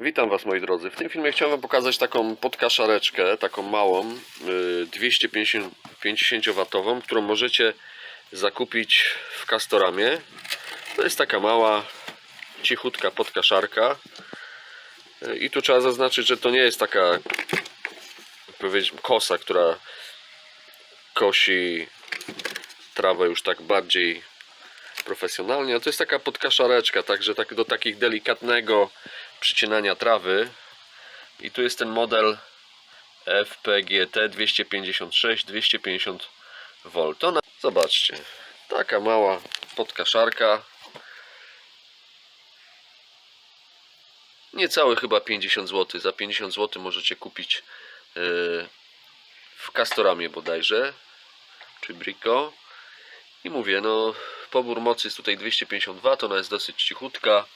Witam Was moi drodzy. W tym filmie chciałem pokazać taką podkaszareczkę, taką małą, y, 250 którą możecie zakupić w Castoramie. To jest taka mała, cichutka podkaszarka. Y, I tu trzeba zaznaczyć, że to nie jest taka jak powiedzieć, kosa, która kosi trawę już tak bardziej profesjonalnie. A to jest taka podkaszareczka, także tak do takich delikatnego przycinania trawy. I tu jest ten model FPGT 256 250 V. Ona, zobaczcie, taka mała podkaszarka. Niecałe chyba 50 zł. Za 50 zł możecie kupić yy, w Castoramie bodajże, czy Brico. I mówię, no pobór mocy jest tutaj 250 W, ona jest dosyć cichutka.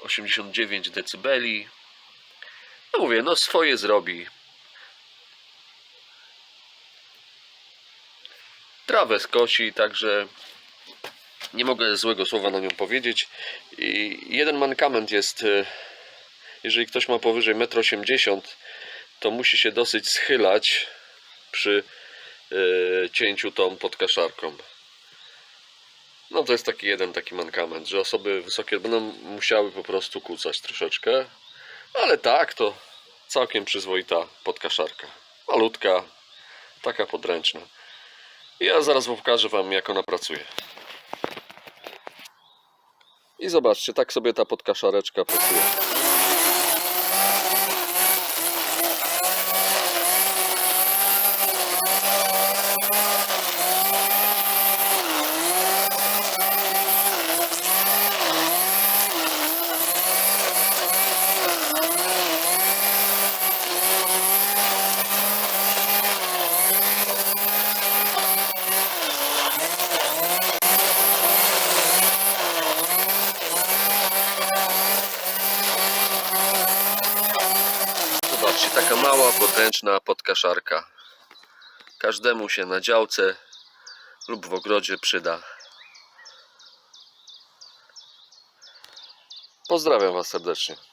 89 dB. No mówię, no swoje zrobi. Trawę skosi, także nie mogę złego słowa na nią powiedzieć. I jeden mankament jest, e, jeżeli ktoś ma powyżej 1,80 m, to musi się dosyć schylać przy e, cięciu tą podkaszarką. No to jest taki jeden taki mankament, że osoby wysokie będą musiały po prostu kucać troszeczkę. Ale tak, to całkiem przyzwoita podkaszarka. Malutka, taka podręczna. Ja zaraz pokażę Wam jak ona pracuje. I zobaczcie, tak sobie ta podkaszareczka pracuje. Zobaczcie, taka mała, podręczna podkaszarka. Każdemu się na działce lub w ogrodzie przyda. Pozdrawiam Was serdecznie.